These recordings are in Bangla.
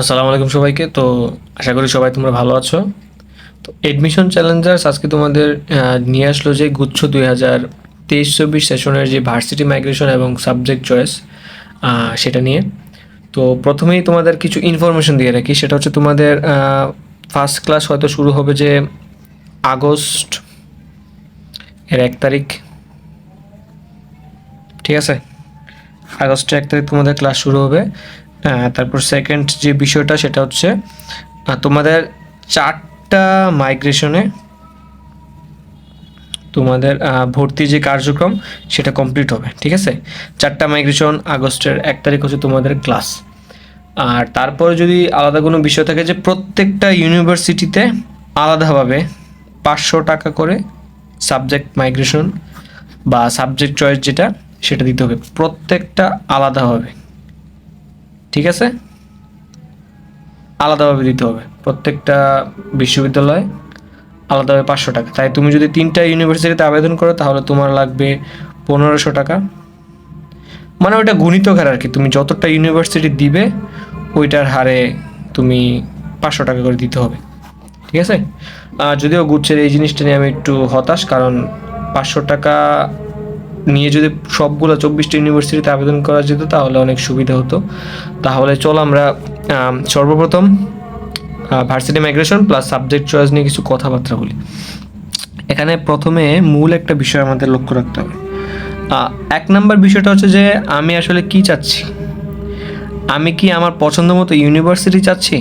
আসসালামু আলাইকুম সবাইকে। তো আশা করি সবাই তোমরা ভালো আছো। তো এডমিশন চ্যালেঞ্জার্স আজকে তোমাদের নিয়ে আসলো যে গুচ্ছ দুই হাজার তেইশ চব্বিশ সেশনের যে ভার্সিটি মাইগ্রেশন এবং সাবজেক্ট চয়েস সেটা নিয়ে। তো প্রথমেই তোমাদের কিছু ইনফরমেশন দিয়ে রাখি। সেটা হচ্ছে তোমাদের ফার্স্ট ক্লাস হয়তো শুরু হবে যে আগস্ট এর এক তারিখ। ঠিক আছে? আগস্টের এক তারিখ তোমাদের ক্লাস শুরু হবে। তারপর সেকেন্ড যে বিষয়টা সেটা হচ্ছে তোমাদের চারটা মাইগ্রেশনে তোমাদের ভর্তি যে কার্যক্রম সেটা কমপ্লিট হবে, ঠিক আছে? চারটা মাইগ্রেশন আগস্টের এক তারিখ হচ্ছে তোমাদের ক্লাস আর তারপরে যদি আলাদা কোনো বিষয় থাকে যে প্রত্যেকটা ইউনিভার্সিটিতে আলাদাভাবে পাঁচশো টাকা করে সাবজেক্ট মাইগ্রেশন বা সাবজেক্ট চয়েস যেটা, সেটা দিতে হবে। প্রত্যেকটা আলাদাভাবে। ঠিক আছে? আলাদাভাবে দিতে হবে। প্রত্যেকটা বিশ্ববিদ্যালয়ে আলাদাভাবে পাঁচশো টাকা। তাই তুমি যদি তিনটা ইউনিভার্সিটিতে আবেদন করো, তাহলে তোমার লাগবে পনেরোশো টাকা। মানে ওইটা গুণিতক হার আর কি। তুমি যতটা ইউনিভার্সিটি দিবে, ওইটার হারে তুমি পাঁচশো টাকা করে দিতে হবে। ঠিক আছে? যদিও গুচ্ছের এই জিনিসটা নিয়ে আমি একটু হতাশ, কারণ পাঁচশো টাকা নিয়ে যদি সবগুলো চব্বিশটা ইউনিভার্সিটিতে আবেদন করা যেত, তাহলে অনেক সুবিধা হতো। তাহলে চল আমরা সর্বপ্রথম varsity migration plus subject choice নিয়ে কিছু কথাবার্তা বলি। এখানে প্রথমে মূল একটা বিষয় আমাদের লক্ষ্য রাখতে হবে। এক নম্বর বিষয়টা হচ্ছে যে, আমি আসলে কি চাচ্ছি? আমি কি আমার পছন্দ মতো ইউনিভার্সিটি চাচ্ছি?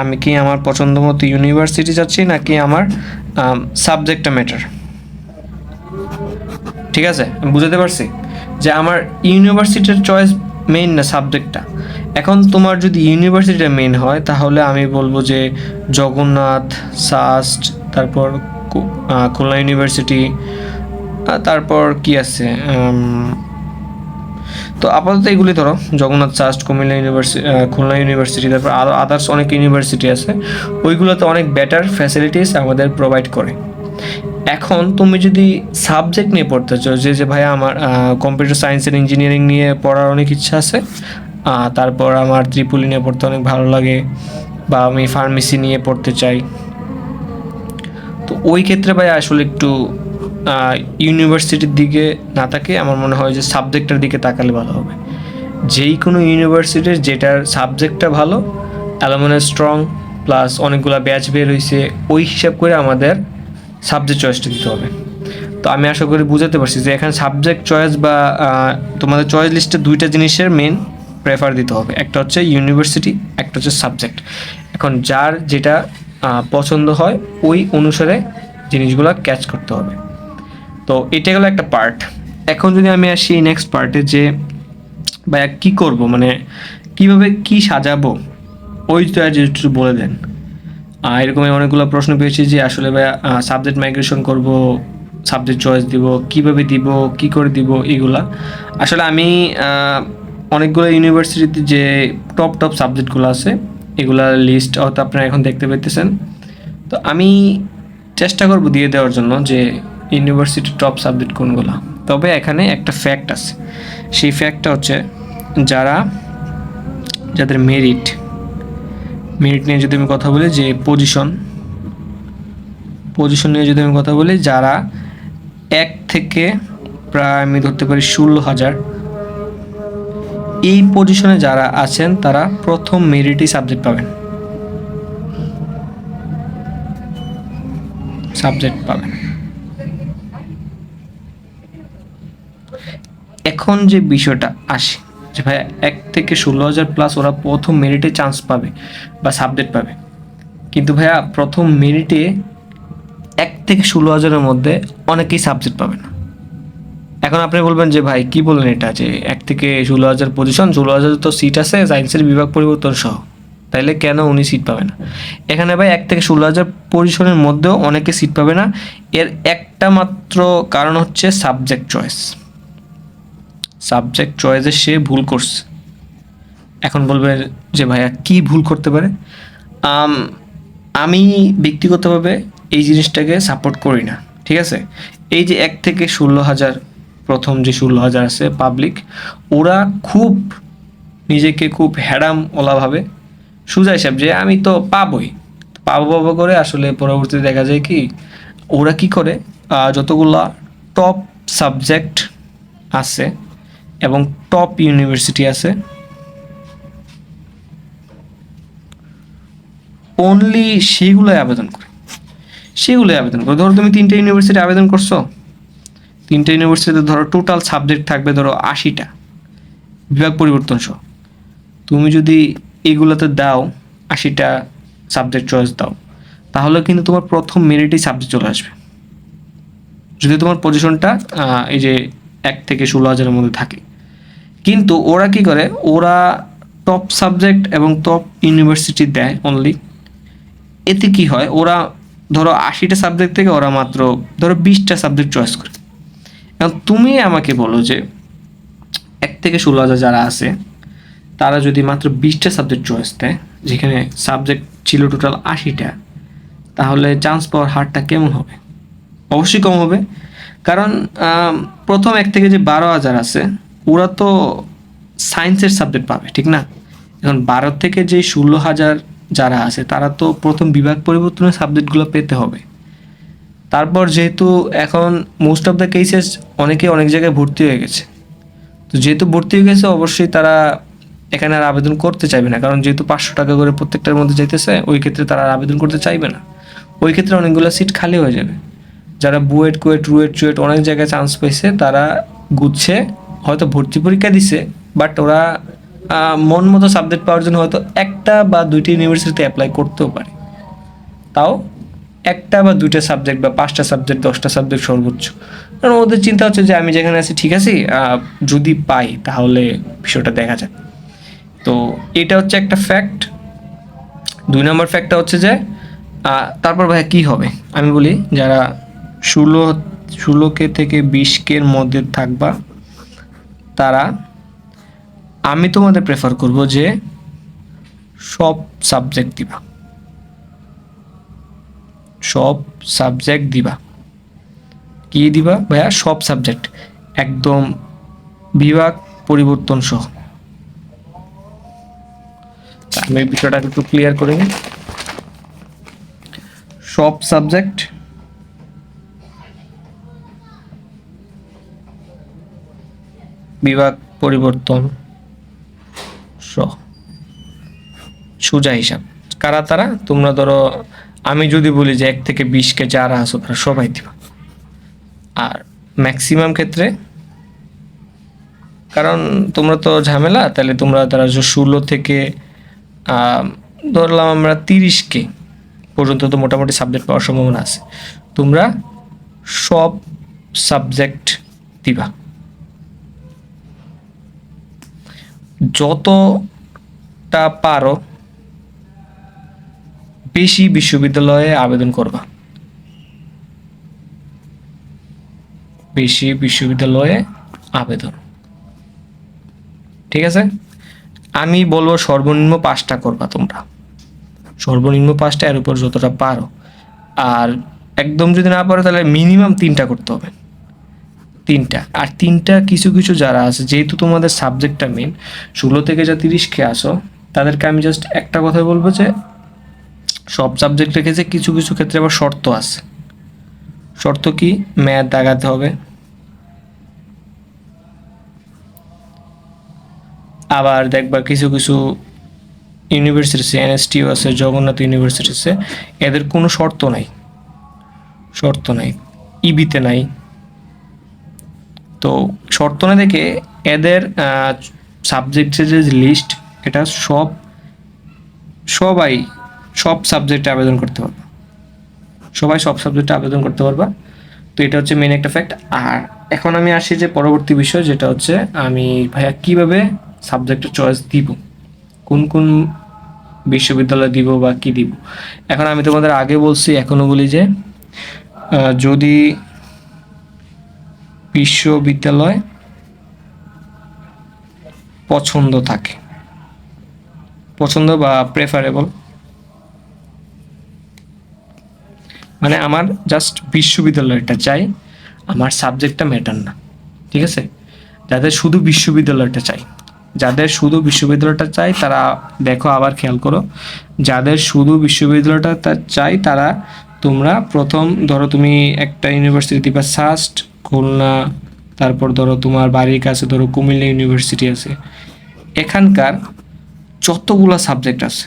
আমি কি আমার পছন্দ মতো ইউনিভার্সিটি চাচ্ছি, নাকি আমার সাবজেক্টটা ম্যাটার ঠিক আছে? আমি বুঝাতে পারছি? যে আমার ইউনিভার্সিটির চয়েস মেইন না সাবজেক্টটা এখন তোমার যদি ইউনিভার্সিটিটা মেইন হয়, তাহলে আমি বলব যে জগন্নাথ, সাস্ট, তারপর খুলনা ইউনিভার্সিটি তারপর কি আছে? তো আপাতত এগুলি ধরো। জগন্নাথ চাস্ট কুমিল্লা ইউনিভার্সিটি খুলনা ইউনিভার্সিটি, তারপর আদার্স অনেক ইউনিভার্সিটি আছে। ওইগুলোতে অনেক বেটার ফ্যাসিলিটিস আমাদের প্রোভাইড করে। এখন তুমি যদি সাবজেক্ট নিয়ে পড়তে চাও, যে যে ভাই আমার কম্পিউটার সায়েন্স এন্ড ইঞ্জিনিয়ারিং নিয়ে পড়ার অনেক ইচ্ছা আছে তারপর আমার ত্রিপুলি নিয়ে পড়তে অনেক ভালো লাগে, বা আমি ফার্মেসি নিয়ে পড়তে চাই, তো ওই ক্ষেত্রে ভাই আসলে একটু ইউনিভার্সিটির দিকে না তাকে আমার মনে হয় যে সাবজেক্টের দিকে তাকালে ভালো হবে। যেই কোনো ইউনিভার্সিটির যেটার সাবজেক্টটা ভালো অ্যালুমিনাস স্ট্রং প্লাস অনেকগুলো ব্যাচ বের হয়েছে ওই হিসাব করে আমাদের সাবজেক্ট চয়েসটা দিতে হবে। তো আমি আশা করি বুঝাতে পারছি যে এখানে সাবজেক্ট চয়েস বা তোমাদের চয়েস লিস্টে দুইটা জিনিসের মেন প্রেফার দিতে হবে। একটা হচ্ছে ইউনিভার্সিটি একটা হচ্ছে সাবজেক্ট এখন যার যেটা পছন্দ হয়, ওই অনুসারে জিনিসগুলো ক্যাচ করতে হবে। তো এটা গেলো একটা পার্ট এখন যদি আমি আসি এই নেক্সট পার্টে যে, ভাইয়া কী করব? মানে কীভাবে কি সাজাবো? ওইটা যদি একটু বলে দেন। আহ, এরকম অনেকগুলো প্রশ্ন পেয়েছি যে আসলে ভাইয়া সাবজেক্ট মাইগ্রেশন করব সাবজেক্ট চয়েস দিব কীভাবে দিব কি করে দিব এগুলা। আসলে আমি অনেকগুলো ইউনিভার্সিটিতে যে টপ টপ সাবজেক্টগুলো আছে এগুলার লিস্ট হয়তো আপনারা এখন দেখতে পেতেছেন তো আমি চেষ্টা করব দিয়ে দেওয়ার জন্য যে ইউনিভার্সিটির টপ সাবজেক্ট কোনগুলো। তবে এখানে একটা ফ্যাক্ট আছে। সেই ফ্যাক্টটা হচ্ছে যারা যাদের মেরিট মেরিট নিয়ে যদি আমি কথা বলি যে পজিশন পজিশন নিয়ে যদি আমি কথা বলি, যারা এক থেকে প্রায় আমি ধরতে পারি ষোলো হাজার, এই পজিশনে যারা আছেন, তারা প্রথম মেরিটই সাবজেক্ট পাবেন। সাবজেক্ট পাবেন। এখন যে বিষয়টা আসে যে ভাই এক থেকে ষোলো হাজার প্লাস ওরা প্রথম মেরিটে চান্স পাবে বা সাবজেক্ট পাবে। কিন্তু ভাইয়া, প্রথম মেরিটে এক থেকে ষোলো হাজারের মধ্যে অনেকেই সাবজেক্ট পাবে না। এখন আপনি বলবেন যে, ভাই, কি বললেন এটা যে এক থেকে ষোলো হাজার পজিশন ষোলো হাজার তো সিট আছে সায়েন্সের বিভাগ পরিবর্তন সহ। তাইলে কেন উনি সিট পাবে না? এখানে ভাই, এক থেকে ষোলো হাজার পজিশনের মধ্যেও অনেকে সিট পাবে না। এর একটা মাত্র কারণ হচ্ছে সাবজেক্ট চয়েস সাবজেক্ট চয়েসে সে ভুল করছে। এখন বলবে যে ভাইয়া কি ভুল করতে পারে? আমি ব্যক্তিগতভাবে এই জিনিসটাকে সাপোর্ট করি না, ঠিক আছে? এই যে এক থেকে ষোলো হাজার, প্রথম যে ষোলো হাজার আছে পাবলিক ওরা খুব নিজেকে খুব হ্যাডাম ওলাভাবে সোজা হিসাব যে আমি তো পাবই, পাবো পাবো করে আসলে পরবর্তীতে দেখা যায় কি, ওরা কি করে? যতগুলা টপ সাবজেক্ট আছে এবং টপ ইউনিভার্সিটি আছে। অনলি সেইগুলোই আবেদন করে। সেগুলোই আবেদন করে। ধরো তুমি তিনটে ইউনিভার্সিটি আবেদন করছ। তিনটে ইউনিভার্সিটিতে ধরো টোটাল সাবজেক্ট থাকবে ধরো আশিটা। বিভাগ পরিবর্তন সহ। তুমি যদি এগুলোতে দাও, আশিটা সাবজেক্ট চয়েস দাও, তাহলে কিন্তু তোমার প্রথম মেরিটেই সাবজেক্ট চলে আসবে। যদি তোমার পজিশনটা এই যে এক থেকে ষোলো হাজারের মধ্যে থাকে। কিন্তু ওরা কি করে? ওরা টপ সাবজেক্ট এবং টপ ইউনিভার্সিটি দেয় অনলি এতে কি হয়? ওরা ধরো আশিটা সাবজেক্ট থেকে ওরা মাত্র ধরো বিশটা সাবজেক্ট চয়েস করে। এখন তুমি আমাকে বলো যে এক থেকে ষোলো হাজার যারা আছে, তারা যদি মাত্র বিশটা সাবজেক্ট চয়েস দেয়, যেখানে সাবজেক্ট ছিল টোটাল আশিটা, তাহলে চান্স পাওয়ার হারটা কেমন হবে? অবশ্যই কম হবে। কারণ প্রথম এক থেকে যে বারো হাজার আছে, ওরা তো সায়েন্সের সাবজেক্ট পাবে, ঠিক না? এখন বারো থেকে যে ষোলো হাজার যারা আছে, তারা তো প্রথম বিভাগ পরিবর্তনের সাবজেক্টগুলো পেতে হবে। তারপর যেহেতু এখন মোস্ট অফ দ্য কেসেস অনেকে অনেক জায়গায় ভর্তি হয়ে গেছে। তো যেহেতু ভর্তি হয়ে গেছে, অবশ্যই তারা এখানে আর আবেদন করতে চাইবে না। কারণ যেহেতু পাঁচশো টাকা করে প্রত্যেকটার মধ্যে যাইতেছে, ওই ক্ষেত্রে তারা আর আবেদন করতে চাইবে না। ওই ক্ষেত্রে অনেকগুলো সিট খালি হয়ে যাবে। যারা বুয়েট, কুয়েট, রুয়েট, চুয়েট অনেক জায়গায় চান্স পেয়েছে তারা গুচ্ছে, হয়তো ভর্তি পরীক্ষা দিছে বাট ওরা মন মতো সাবজেক্ট পাওয়ার জন্য হয়তো একটা বা দুইটি ইউনিভার্সিটিতে অ্যাপ্লাই করতেও পারে। তাও একটা বা দুইটা সাবজেক্ট বা পাঁচটা সাবজেক্ট দশটা সাবজেক্ট সর্বোচ্চ। কারণ ওদের চিন্তা হচ্ছে যে আমি যেখানে আছি, ঠিক আছি যদি পাই, তাহলে বিষয়টা দেখা যায় তো এটা হচ্ছে একটা ফ্যাক্ট দুই নম্বর ফ্যাক্টটা হচ্ছে যে তারপর ভাই কি হবে? আমি বলি, যারা ষোলো ষোলো কে থেকে বিশ কের মধ্যে থাকবা। তারা, আমি তোমাদের প্রেফার করব যে সব সাবজেক্ট দিবা। সব সাবজেক্ট দিবা। কি দিবা? ভাইয়া, সব সাবজেক্ট একদম বিভাগ, পরিবর্তন সহ। আমি বিষয়টা একটু ক্লিয়ার করে নিই। সব সাবজেক্ট বিভাগ পরিবর্তন সোজা হিসাব। কারা তারা? তোমরা ধরো, আমি যদি বলি যে এক থেকে বিশকে যারা আসো তারা সবাই দিবা। আর ম্যাক্সিমাম ক্ষেত্রে? কারণ তোমরা তো ঝামেলা, তাহলে তোমরা তারা ষোলো থেকে ধরলাম আমরা তিরিশকে পর্যন্ত তো মোটামুটি সাবজেক্ট পাওয়ার সম্ভাবনা আছে। তোমরা সব সাবজেক্ট দিবা। যতটা পারো বেশি বিশ্ববিদ্যালয়ে আবেদন করবা। বেশি বিশ্ববিদ্যালয়ে আবেদন। ঠিক আছে? আমি বলব সর্বনিম্ন পাঁচটা করবা তোমরা। সর্বনিম্ন পাঁচটা, এর উপর যতটা পারো। আর একদম যদি না পারো, তাহলে মিনিমাম তিনটা করতে হবে। তিনটা। আর তিনটা কিছু কিছু যারা আছে, যেহেতু তোমাদের সাবজেক্টটা মেন ষোলো থেকে যা তিরিশ খেয়ে আসো, তাদেরকে আমি জাস্ট একটা কথা বলব যে, সব সাবজেক্ট রেখেছে কিছু কিছু ক্ষেত্রে আবার শর্ত আছে। শর্ত কি? ম্যাথ দাগাতে হবে। আবার দেখবা কিছু কিছু ইউনিভার্সিটি আছে এনএসটিও আছে, জগন্নাথ ইউনিভার্সিটি আছে এদের কোনো শর্ত নাই। শর্ত নাই। ইবিতে নাই। তো শর্ত না দেখে এদের সাবজেক্টের যে লিস্ট এটা সব, সবাই সব সাবজেক্টে আবেদন করতে পারবে। সবাই সব সাবজেক্টে আবেদন করতে পারবা। তো এটা হচ্ছে মেন একটা ফ্যাক্ট আর এখন আমি আসি যে পরবর্তী বিষয়, যেটা হচ্ছে আমি ভাইয়া কীভাবে সাবজেক্টের চয়েস দিব? কোন কোন বিশ্ববিদ্যালয় দিব বা কি দিব? এখন আমি তোমাদের আগে বলছি, এখনও বলি যে যদি বিশ্ববিদ্যালয় পছন্দ থাকে। পছন্দ বা প্রেফারেবল মানে আমার জাস্ট বিশ্ববিদ্যালয়টা চাই, আমার সাবজেক্টটা ম্যাটার না, ঠিক আছে? যাদের শুধু বিশ্ববিদ্যালয়টা চাই, যাদের শুধু বিশ্ববিদ্যালয়টা চাই, তারা দেখো আবার খেয়াল করো, যাদের শুধু বিশ্ববিদ্যালয়টা চাই, তারা তোমরা প্রথম ধরো তুমি একটা ইউনিভার্সিটি দিবা সাস্ট খুলনা, তারপর ধরো তোমার বাড়ির কাছে ধরো কুমিল্লা ইউনিভার্সিটি আছে। এখানকার যতগুলো সাবজেক্ট আছে,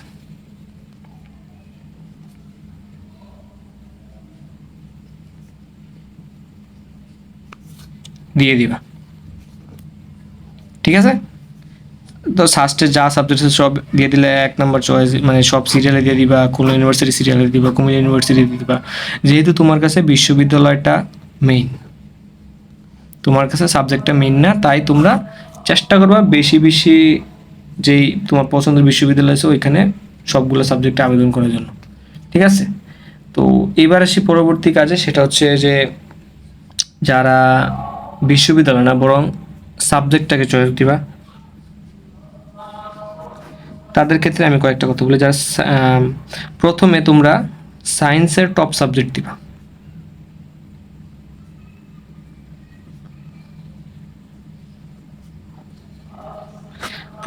দিয়ে দিবা। ঠিক আছে? তো সাস্টে যা সাবজেক্ট আছে সব দিয়ে দিলে এক নম্বর চয়েস মানে সব সিরিয়ালে দিয়ে দিবা কোনো ইউনিভার্সিটি সিরিয়ালে দিবা, কুমিল্লা ইউনিভার্সিটি দিয়ে দিবা। যেহেতু তোমার কাছে বিশ্ববিদ্যালয়টা মেইন তোমার কাছে সাবজেক্টটা মেইন না, তাই তোমরা চেষ্টা করবা বেশি বেশি যেই তোমার পছন্দের বিশ্ববিদ্যালয় আছে ওইখানে সবগুলো সাবজেক্টে আবেদন করার জন্য। ঠিক আছে? তো এবার আসি পরবর্তী কাজে, সেটা হচ্ছে যে যারা বিশ্ববিদ্যালয় না, বরং সাবজেক্টটাকে চয়েস দিবা, তাদের ক্ষেত্রে আমি কয়েকটা কথা বলি। যারা প্রথমে তোমরা সায়েন্সের টপ সাবজেক্ট দিবা।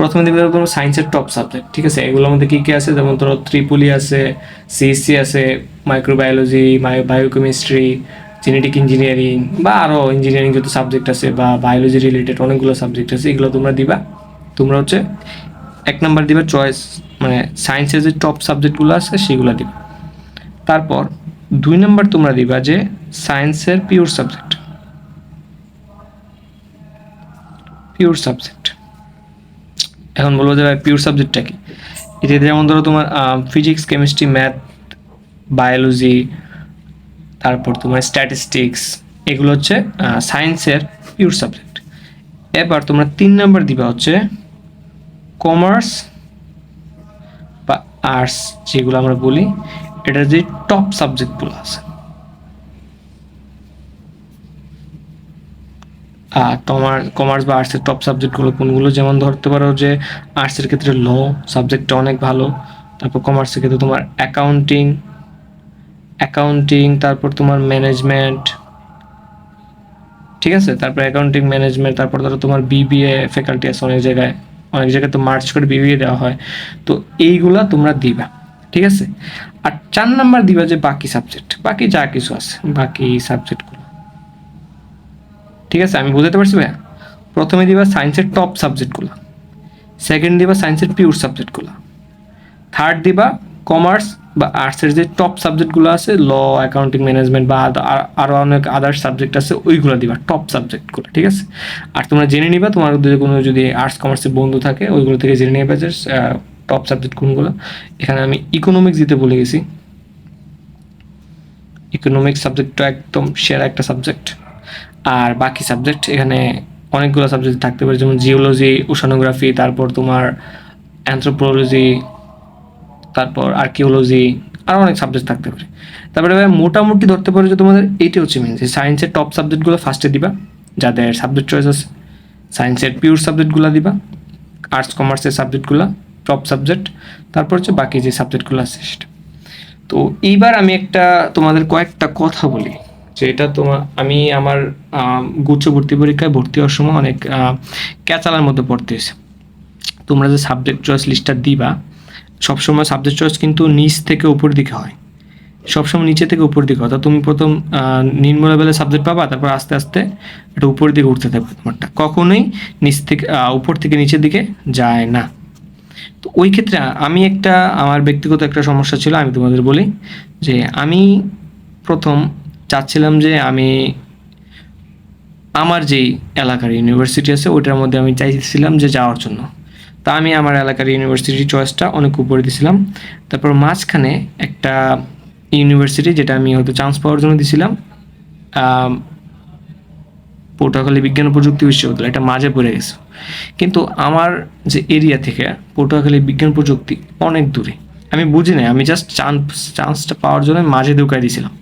প্রথমে দিবে ধরো সায়েন্সের টপ সাবজেক্ট ঠিক আছে? এগুলোর মধ্যে কী কী আছে? যেমন ধরো ত্রিপুলি আছে সিএসসি আছে মাইক্রোবায়োলজি বায়োকেমিস্ট্রি জেনেটিক ইঞ্জিনিয়ারিং বা আরও ইঞ্জিনিয়ারিং যত সাবজেক্ট আছে বা বায়োলজি রিলেটেড অনেকগুলো সাবজেক্ট আছে, এগুলো তোমরা দিবা। তোমরা হচ্ছে এক নাম্বার দিবা চয়েস মানে সায়েন্সের যে টপ সাবজেক্টগুলো আছে সেগুলো দিবা। তারপর দুই নাম্বার তোমরা দিবা যে সায়েন্সের পিওর সাবজেক্ট পিওর সাবজেক্ট এখন বলব যে ভাই পিওর সাবজেক্টটা কি? এটা যেমন ধরো তোমার ফিজিক্স কেমিস্ট্রি ম্যাথ বায়োলজি তারপর তোমার স্ট্যাটিস্টিক্স এগুলো হচ্ছে সায়েন্সের পিওর সাবজেক্ট এবার তোমরা তিন নাম্বার দিবা হচ্ছে কমার্স বা আর্টস যেগুলো আমরা বলি এটা যে টপ সাবজেক্টগুলো আছে। তোমার কমার্স বা আর্টসের টপ সাবজেক্টগুলো কোনগুলো? যেমন ধরতে পারো যে আর্টসের ক্ষেত্রে ল সাবজেক্টটা অনেক ভালো। তারপর কমার্সের ক্ষেত্রে তোমার অ্যাকাউন্টিং অ্যাকাউন্টিং তারপর তোমার ম্যানেজমেন্ট ঠিক আছে? তারপর অ্যাকাউন্টিং ম্যানেজমেন্ট তারপর ধরো তোমার বিবিএ ফ্যাকাল্টি আছে অনেক জায়গায়। অনেক জায়গায় তো মার্চ করে বিবিএ দেওয়া হয়। তো এইগুলা তোমরা দিবা, ঠিক আছে? আর চার নাম্বার দিবা যে বাকি সাবজেক্ট বাকি যা কিছু আছে, বাকি সাবজেক্টগুলো ঠিক আছে, আমি বুঝতে পারছি ভাইয়া? প্রথমে দিবা সায়েন্সের টপ সাবজেক্টগুলো সেকেন্ড দিবা সায়েন্সের পিওর সাবজেক্টগুলো থার্ড দিবা কমার্স বা আর্টসের যে টপ সাবজেক্টগুলো আছে ল অ্যাকাউন্টিং ম্যানেজমেন্ট বা আদ- আর- আরও অনেক আদার সাবজেক্ট আছে, ওইগুলো দিবা টপ সাবজেক্টগুলো ঠিক আছে? আর তোমরা জেনে নিবা, তোমার যদি কোনো যদি আর্টস কমার্সের বন্ধু থাকে, ওইগুলো থেকে জেনে নিবা যে টপ সাবজেক্ট কোনগুলো। এখানে আমি ইকোনমিক্স দিতে বলে গেছি। ইকোনমিক্স সাবজেক্টটা একদম সেরা একটা সাবজেক্ট আর বাকি সাবজেক্ট এখানে অনেকগুলো সাবজেক্ট থাকতে পারে, যেমন জিওলজি ওশানোগ্রাফি তারপর তোমার অ্যান্থ্রোপোলজি তারপর আর্কিওলজি আরও অনেক সাবজেক্ট থাকতে পারে। তারপরে মোটামুটি ধরতে পারো যে তোমাদের এইটা হচ্ছে মেন যে সায়েন্সের টপ সাবজেক্টগুলো ফার্স্টে দিবা, যাদের সাবজেক্ট চয়েস আছে সায়েন্সের পিওর সাবজেক্টগুলো দিবা আর্টস কমার্সের সাবজেক্টগুলো টপ সাবজেক্ট তারপর হচ্ছে বাকি যে সাবজেক্টগুলো আছে সেটা। তো এইবার আমি একটা তোমাদের কয়েকটা কথা বলি। যে এটা তোমার আমি আমার আম, গুচ্ছ ভর্তি পরীক্ষায় ভর্তি হওয়ার সময় অনেক ক্যাচালার মধ্যে পড়তে হয়েছে। তোমরা যে সাবজেক্ট চয়েস লিস্টটা দিবা সবসময় সাবজেক্ট চয়েস কিন্তু নিচ থেকে উপর দিকে হয়। সবসময় নিচে থেকে উপর দিকে তো তুমি প্রথম নিম্ন লেভেলের সাবজেক্ট পাবা তারপর আস্তে আস্তে এটা উপর দিকে উঠতে থাকবে তোমারটা। কখনোই নিচ থেকে উপর থেকে নিচের দিকে যায় না। তো ওই ক্ষেত্রে আমি একটা আমার ব্যক্তিগত একটা সমস্যা ছিল আমি তোমাদের বলি যে আমি প্রথম চাচ্ছিলাম যে আমি আমার যেই এলাকার ইউনিভার্সিটি আছে, ওইটার মধ্যে আমি চাইছিলাম যে যাওয়ার জন্য। তা আমি আমার এলাকার ইউনিভার্সিটি চয়েসটা অনেক উপরে দিয়েছিলাম তারপর মাঝখানে একটা ইউনিভার্সিটি যেটা আমি হয়তো চান্স পাওয়ার জন্য দিছিলাম পটুয়াখালী বিজ্ঞান ও প্রযুক্তি বিশ্ববিদ্যালয়, এটা মাঝে পড়ে গেছে। কিন্তু আমার যে এরিয়া থেকে পটুয়াখালী বিজ্ঞান প্রযুক্তি অনেক দূরে। আমি বুঝি নাই, আমি জাস্ট চান্স চান্সটা পাওয়ার জন্য মাঝে ঢুকাই দিয়েছিলাম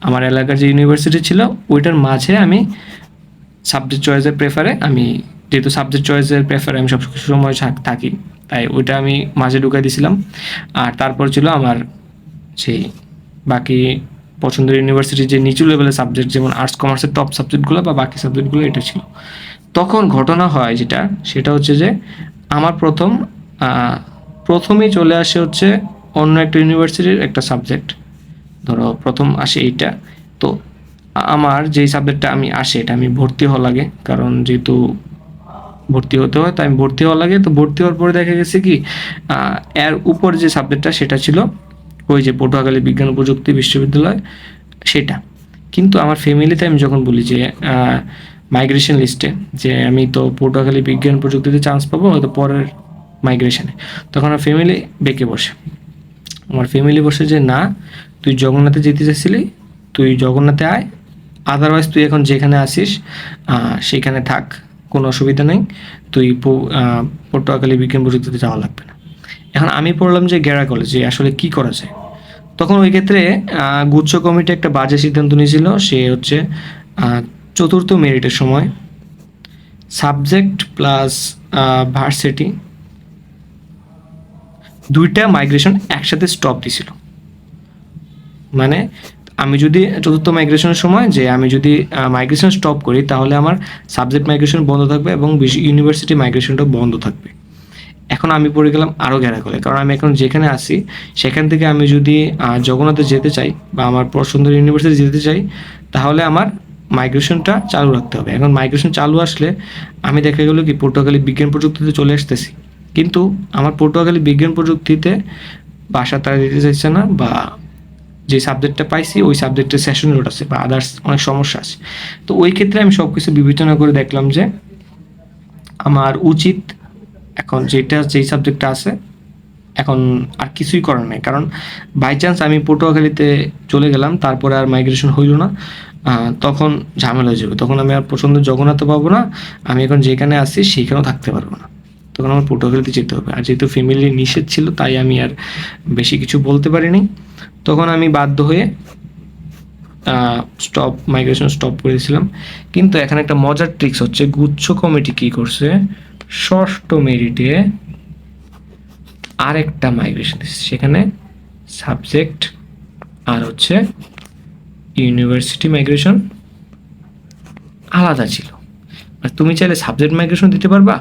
আমার এলাকার যে ইউনিভার্সিটি ছিল, ওইটার মাঝে আমি সাবজেক্ট চয়েসের প্রেফারে আমি, যেহেতু সাবজেক্ট চয়েসের প্রেফারে আমি সব সময় থাক- তাই ওইটা আমি মাঝে ঢুকাই দিয়েছিলাম আর তারপর ছিল আমার সেই বাকি পছন্দের ইউনিভার্সিটির যে নিচু লেভেলের সাবজেক্ট যেমন আর্টস কমার্সের টপ সাবজেক্টগুলো বা বাকি সাবজেক্টগুলো এটা ছিল। তখন ঘটনা হয় যেটা, সেটা হচ্ছে যে আমার প্রথম প্রথমেই চলে আসে হচ্ছে অন্য একটা ইউনিভার্সিটির একটা সাবজেক্ট ধরো প্রথম আসে এইটা। তো আমার যেই সাবজেক্টটা আমি আসে, এটা আমি ভর্তি হওয়া লাগে। কারণ যেহেতু ভর্তি হতে হয় তো আমি ভর্তি হওয়া লাগে। তো ভর্তি হওয়ার পরে দেখা গেছে কি এর উপর যে সাবজেক্টটা সেটা ছিল ওই যে পটুয়াখালী বিজ্ঞান প্রযুক্তি বিশ্ববিদ্যালয়, সেটা। কিন্তু আমার ফ্যামিলিতে আমি যখন বলি যে মাইগ্রেশন লিস্টে যে আমি তো পটুয়াখালী বিজ্ঞান প্রযুক্তিতে চান্স পাবো, হয়তো পরের মাইগ্রেশনে তখন আমার ফ্যামিলি বেঁকে বসে। আমার ফ্যামিলি বসে যে না তুই জগন্নাথে যেতে চাইছিলি, তুই জগন্নাথে আয়। আদারওয়াইজ তুই এখন যেখানে আসিস সেখানে থাক, কোনো অসুবিধা নেই। তুই পটুয়াখালী বিজ্ঞান প্রযুক্তিতে যাওয়া লাগবে না। এখন আমি পড়লাম যে গেরা কলেজে আসলে কি করা যায়। তখন ওই ক্ষেত্রে গুচ্ছ কমিটি একটা বাজে সিদ্ধান্ত নিয়েছিল, সে হচ্ছে চতুর্থ মেরিটের সময়। সাবজেক্ট প্লাস ভার্সিটি দুইটা মাইগ্রেশন একসাথে স্টপ দিছিল। মানে আমি যদি চতুর্থ মাইগ্রেশনের সময় যে আমি যদি মাইগ্রেশন স্টপ করি, তাহলে আমার সাবজেক্ট মাইগ্রেশন বন্ধ থাকবে এবং ইউনিভার্সিটি মাইগ্রেশনটা বন্ধ থাকবে। এখন আমি পড়ে গেলাম আরও গ্যারাকলে কারণ আমি এখন যেখানে আসি সেখান থেকে আমি যদি জগন্নাথে যেতে চাই বা আমার পছন্দের ইউনিভার্সিটি যেতে চাই, তাহলে আমার মাইগ্রেশনটা চালু রাখতে হবে। এখন মাইগ্রেশন চালু আসলে আমি দেখা গেলো কি পটুয়াখালী বিজ্ঞান প্রযুক্তিতে চলে আসতেছি। কিন্তু আমার পটুয়াখালী বিজ্ঞান প্রযুক্তিতে বাসা তারা দিতে চাইছে না বা যে সাবজেক্টটা পাইছি, ওই সাবজেক্টের সেশন লোড আছে বা আদার্স অনেক সমস্যা আছে। তো ওই ক্ষেত্রে আমি সব কিছু বিবেচনা করে দেখলাম যে আমার উচিত এখন যেটা, যেই সাবজেক্টটা আছে, এখন আর কিছুই করার নাই। কারণ বাই চান্স আমি পটুয়াখালীতে চলে গেলাম, তারপরে আর মাইগ্রেশন হইল না তখন ঝামেলা হয়ে যাবে। তখন আমি আর পছন্দ জগন্নাথ পাবো না, আমি এখন যেখানে আসছি সেইখানেও থাকতে পারব না। তখন আমার পটুয়াখালীতে যেতে হবে। আর যেহেতু ফ্যামিলি নিষেধ ছিল, তাই আমি আর বেশি কিছু বলতে পারিনি। তখন আমি বাধ্য হয়ে স্টপ মাইগ্রেশন স্টপ করেছিলাম। কিন্তু এখানে একটা মজার ট্রিক্স হচ্ছে, গুচ্ছ কমিটি কি করছে? ষষ্ঠ মেরিটে আরেকটা মাইগ্রেশন সেখানে সাবজেক্ট আর হচ্ছে ইউনিভার্সিটি মাইগ্রেশন আলাদা ছিল। আর তুমি চাইলে সাবজেক্ট মাইগ্রেশন দিতে পারবা,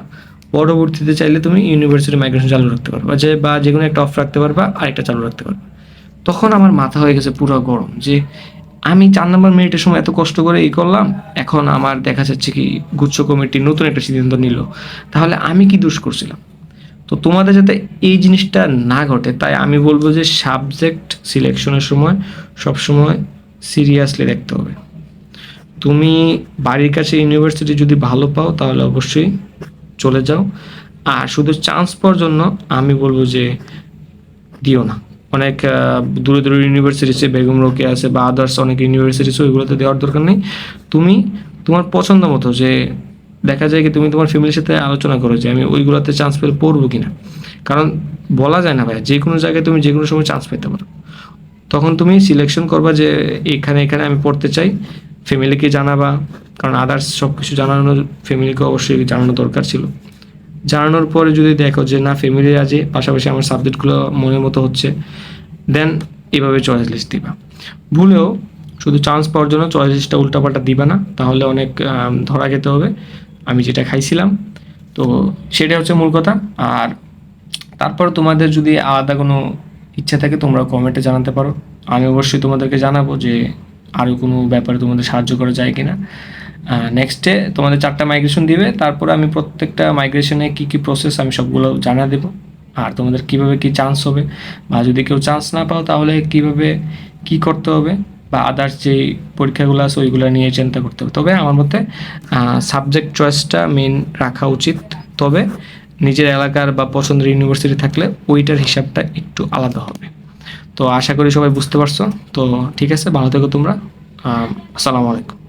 পরবর্তীতে চাইলে তুমি ইউনিভার্সিটি মাইগ্রেশন চালু রাখতে পারবা, যে বা যে কোনো একটা অফ রাখতে পারবা, আরেকটা চালু রাখতে পারবা। তখন আমার মাথা হয়ে গেছে পুরো গরম যে আমি চার নম্বর মিনিটের সময় এত কষ্ট করে এই করলাম, এখন আমার দেখা যাচ্ছে কি গুচ্ছ কমিটি নতুন একটা সিদ্ধান্ত নিল। তাহলে আমি কি দোষ করছিলাম? তো তোমাদের যাতে এই জিনিসটা না ঘটে, তাই আমি বলব যে সাবজেক্ট সিলেকশনের সময় সবসময় সিরিয়াসলি দেখতে হবে। তুমি বাড়ির কাছে ইউনিভার্সিটি যদি ভালো পাও, তাহলে অবশ্যই চলে যাও। আর শুধু চান্স পাওয়ার জন্য আমি বলব যে দিও না। অনেক দূরে দূরে ইউনিভার্সিটি আছে বেগম রোকে আছে বা আদার্স অনেক ইউনিভার্সিটি আছে ওইগুলোতে দেওয়ার দরকার নেই। তুমি তোমার পছন্দ মতো যে দেখা যায় কি তুমি তোমার ফ্যামিলির সাথে আলোচনা করো যে আমি ওইগুলোতে চান্স পেলে পড়ব কিনা। কারণ বলা যায় না ভাই যে কোনো জায়গায় তুমি যে কোনো সময় চান্স পেতে পারো। তখন তুমি সিলেকশন করবা যে এখানে এখানে আমি পড়তে চাই ফ্যামিলিকে জানাবা। কারণ আদার্স সব কিছু জানানোর ফ্যামিলিকে অবশ্যই জানানো দরকার ছিল। জানানোর পরে যদি দেখো যে, না ফ্যামিলি আছে। পাশাপাশি আমার সাবজেক্টগুলো মনের মতো হচ্ছে। দেন এভাবে চয়েস লিস্ট দিবা। ভুলেও শুধু চান্স পাওয়ার জন্য চয়েস লিস্টটা উল্টাপাল্টা দিবা না। তাহলে অনেক ধরা খেতে হবে। আমি যেটা খাইছিলাম। তো সেটা হচ্ছে মূল কথা। আর তারপর তোমাদের যদি আলাদা কোনো ইচ্ছা থাকে তোমরা কমেন্টে জানাতে পারো। আমি অবশ্যই তোমাদেরকে জানাব যে, আরও কোনো ব্যাপারে তোমাদের সাহায্য করা যায় কিনা। নেক্সটে তোমাদের চারটা মাইগ্রেশন দিবে, তারপরে আমি প্রত্যেকটা মাইগ্রেশনে কী কী প্রসেস আমি সবগুলো জানা দেবো। আর তোমাদের কীভাবে কি চান্স হবে, বা যদি কেউ চান্স না পাও তাহলে কীভাবে কি করতে হবে, বা আদার্স যে পরীক্ষাগুলো আছে ওইগুলো নিয়ে চিন্তা করতে হবে। তবে আমার মতে সাবজেক্ট চয়েসটা মেন রাখা উচিত। তবে নিজের এলাকার বা পছন্দের ইউনিভার্সিটি থাকলে ওইটার হিসাবটা একটু আলাদা হবে। তো আশা করি সবাই বুঝতে পারছ। তো ঠিক আছে, ভালো থেকো তোমরা। আসসালামু আলাইকুম।